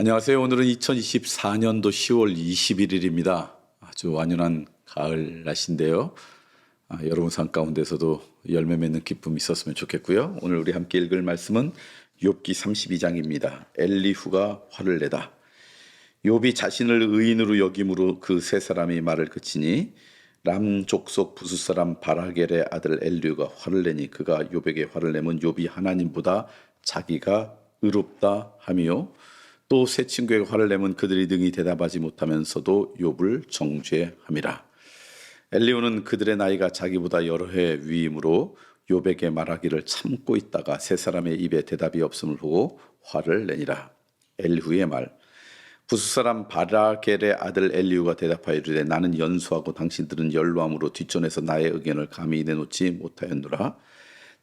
안녕하세요. 오늘은 2024년도 10월 21일입니다. 아주 완연한 가을 날씨인데요. 아, 여러분 삶 가운데서도 열매 맺는 기쁨이 있었으면 좋겠고요. 오늘 우리 함께 읽을 말씀은 욥기 32장입니다. 엘리후가 화를 내다. 욥이 자신을 의인으로 여김으로 그 세 사람이 말을 그치니 람 족속 부수 사람 바라겔의 아들 엘리후가 화를 내니 그가 욥에게 화를 내면 욥이 하나님보다 자기가 의롭다 하며 또새 친구에게 화를 내면 그들이 능히 대답하지 못하면서도 욥을 정죄함이라. 엘리오는 그들의 나이가 자기보다 여러 해 위임으로 욥에게 말하기를 참고 있다가 세 사람의 입에 대답이 없음을 보고 화를 내니라. 엘리후의 말. 부수 사람 바라겔의 아들 엘리후가 대답하여 이르되 나는 연수하고 당신들은 연로함으로 뒷전에서 나의 의견을 감히 내놓지 못하였노라.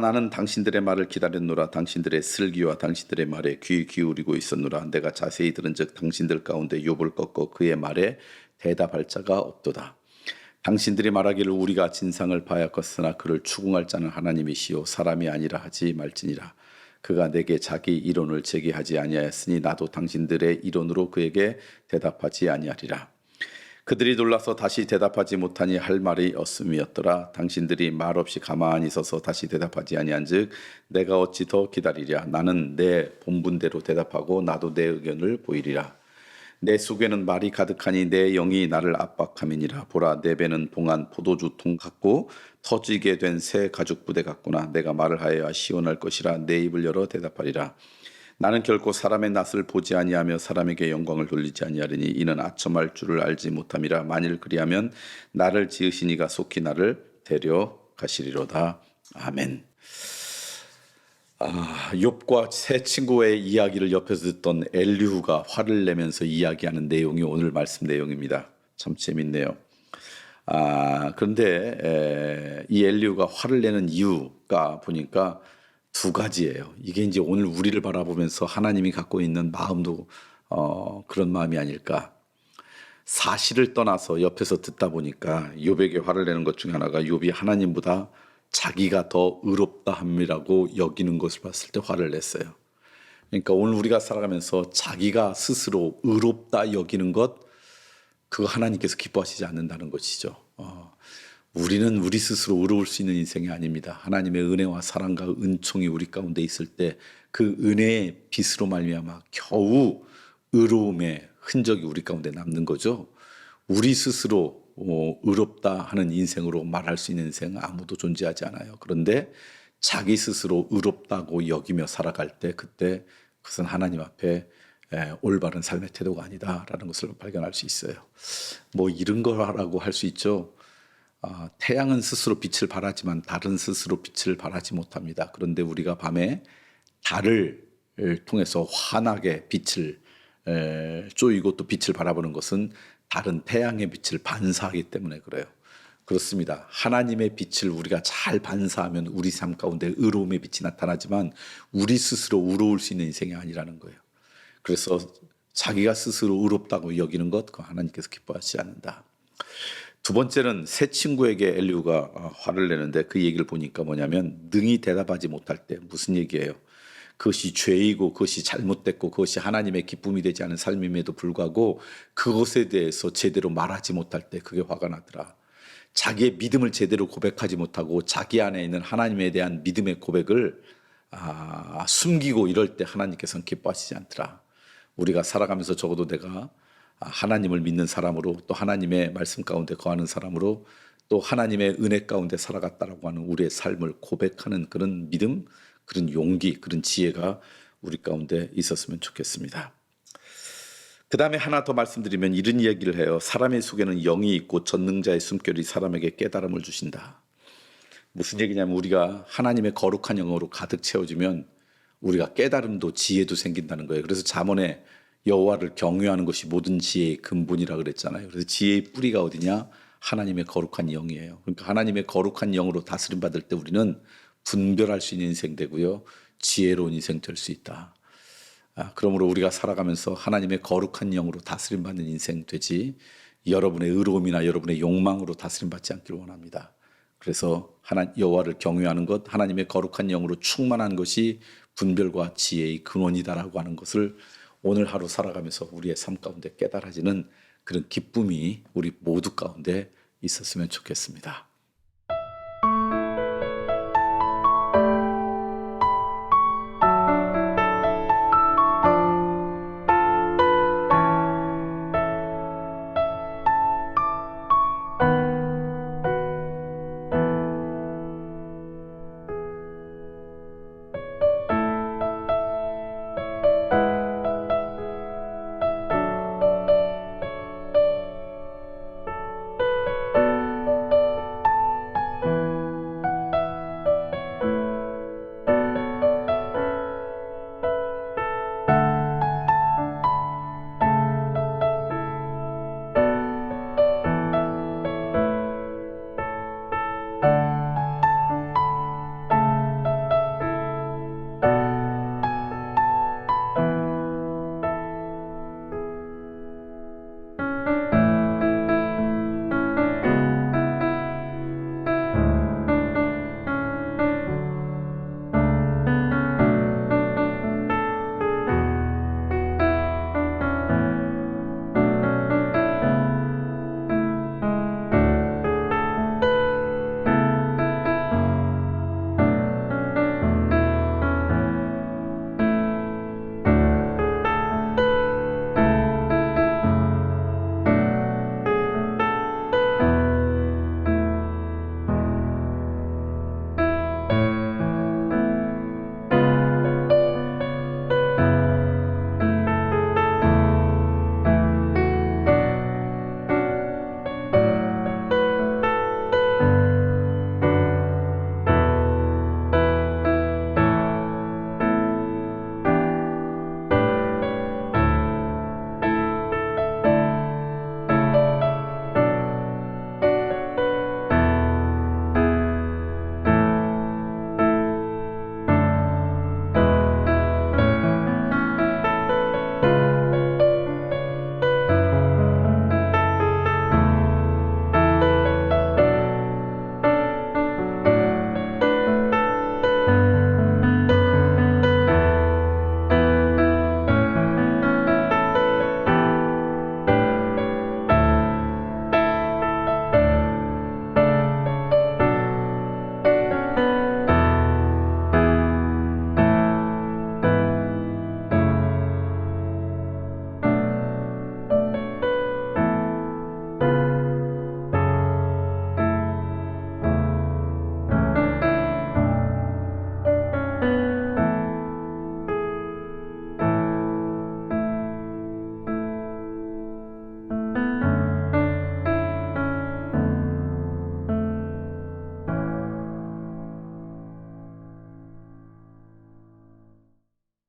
나는 당신들의 말을 기다렸노라. 당신들의 슬기와 당신들의 말에 귀 기울이고 있었노라. 내가 자세히 들은즉 당신들 가운데 욥을 꺾어 그의 말에 대답할 자가 없도다. 당신들이 말하기를 우리가 진상을 봐야겠으나 그를 추궁할 자는 하나님이시요 사람이 아니라 하지 말지니라. 그가 내게 자기 이론을 제기하지 아니하였으니 나도 당신들의 이론으로 그에게 대답하지 아니하리라 그들이 놀라서 다시 대답하지 못하니 할 말이 없음이었더라. 당신들이 말 없이 가만히 서서 다시 대답하지 아니한즉 내가 어찌 더 기다리랴. 나는 내 본분대로 대답하고 나도 내 의견을 보이리라. 내 속에는 말이 가득하니 내 영이 나를 압박함이니라. 보라 내 배는 봉한 포도주 통 같고 터지게 된 새 가죽 부대 같구나. 내가 말을 하여야 시원할 것이라 내 입을 열어 대답하리라. 나는 결코 사람의 낯을 보지 아니하며 사람에게 영광을 돌리지 아니하리니 이는 아첨할 줄을 알지 못함이라 만일 그리하면 나를 지으시니가 속히 나를 데려가시리로다 아멘. 아, 욥과 새 친구의 이야기를 옆에서 듣던 엘리후가 화를 내면서 이야기하는 내용이 오늘 말씀 내용입니다. 참 재밌네요. 아, 그런데 에, 이 엘리후가 화를 내는 이유가 보니까 두 가지예요. 이게 이제 오늘 우리를 바라보면서 하나님이 갖고 있는 마음도 어, 그런 마음이 아닐까. 사실을 떠나서 옆에서 듣다 보니까 욥에게 화를 내는 것 중에 하나가 욥이 하나님보다 자기가 더 의롭다 함이라고 여기는 것을 봤을 때 화를 냈어요. 그러니까 오늘 우리가 살아가면서 자기가 스스로 의롭다 여기는 것 그거 하나님께서 기뻐하시지 않는다는 것이죠. 어, 우리는 우리 스스로 의로울 수 있는 인생이 아닙니다. 하나님의 은혜와 사랑과 은총이 우리 가운데 있을 때 그 은혜의 빛으로 말미암아 겨우 의로움의 흔적이 우리 가운데 남는 거죠. 우리 스스로 어, 의롭다 하는 인생으로 말할 수 있는 인생은 아무도 존재하지 않아요. 그런데 자기 스스로 의롭다고 여기며 살아갈 때 그때 그것은 하나님 앞에 에, 올바른 삶의 태도가 아니다라는 것을 발견할 수 있어요. 뭐 이런 거라고 할 수 있죠. 아, 태양은 스스로 빛을 발하지만 달은 스스로 빛을 발하지 못합니다. 그런데 우리가 밤에 달을 통해서 환하게 빛을 에, 쪼이고 또 빛을 바라보는 것은 다른 태양의 빛을 반사하기 때문에 그래요. 그렇습니다. 하나님의 빛을 우리가 잘 반사하면 우리 삶 가운데 의로움의 빛이 나타나지만 우리 스스로 의로울 수 있는 인생이 아니라는 거예요. 그래서 자기가 스스로 의롭다고 여기는 것, 그 하나님께서 기뻐하지 않는다. 두 번째는 새 친구에게 엘리우가 화를 내는데 그 얘기를 보니까 뭐냐면 능히 대답하지 못할 때 무슨 얘기예요? 그것이 죄이고 그것이 잘못됐고 그것이 하나님의 기쁨이 되지 않은 삶임에도 불구하고 그것에 대해서 제대로 말하지 못할 때 그게 화가 나더라. 자기의 믿음을 제대로 고백하지 못하고 자기 안에 있는 하나님에 대한 믿음의 고백을 아, 숨기고 이럴 때 하나님께서는 기뻐하시지 않더라. 우리가 살아가면서 적어도 내가 하나님을 믿는 사람으로 또 하나님의 말씀 가운데 거하는 사람으로 또 하나님의 은혜 가운데 살아갔다라고 하는 우리의 삶을 고백하는 그런 믿음, 그런 용기, 그런 지혜가 우리 가운데 있었으면 좋겠습니다. 그 다음에 하나 더 말씀드리면 이런 이야기를 해요. 사람의 속에는 영이 있고 전능자의 숨결이 사람에게 깨달음을 주신다. 무슨 얘기냐면 우리가 하나님의 거룩한 영으로 가득 채워지면 우리가 깨달음도 지혜도 생긴다는 거예요. 그래서 잠언에 여호와를 경외하는 것이 모든 지혜의 근본이라 그랬잖아요. 그래서 지혜의 뿌리가 어디냐? 하나님의 거룩한 영이에요. 그러니까 하나님의 거룩한 영으로 다스림 받을 때 우리는 분별할 수 있는 인생 되고요. 지혜로운 인생 될 수 있다. 아, 그러므로 우리가 살아가면서 하나님의 거룩한 영으로 다스림 받는 인생 되지 여러분의 의로움이나 여러분의 욕망으로 다스림 받지 않기를 원합니다. 그래서 하나 여호와를 경외하는 것, 하나님의 거룩한 영으로 충만한 것이 분별과 지혜의 근원이다라고 하는 것을 오늘 하루 살아가면서 우리의 삶 가운데 깨달아지는 그런 기쁨이 우리 모두 가운데 있었으면 좋겠습니다.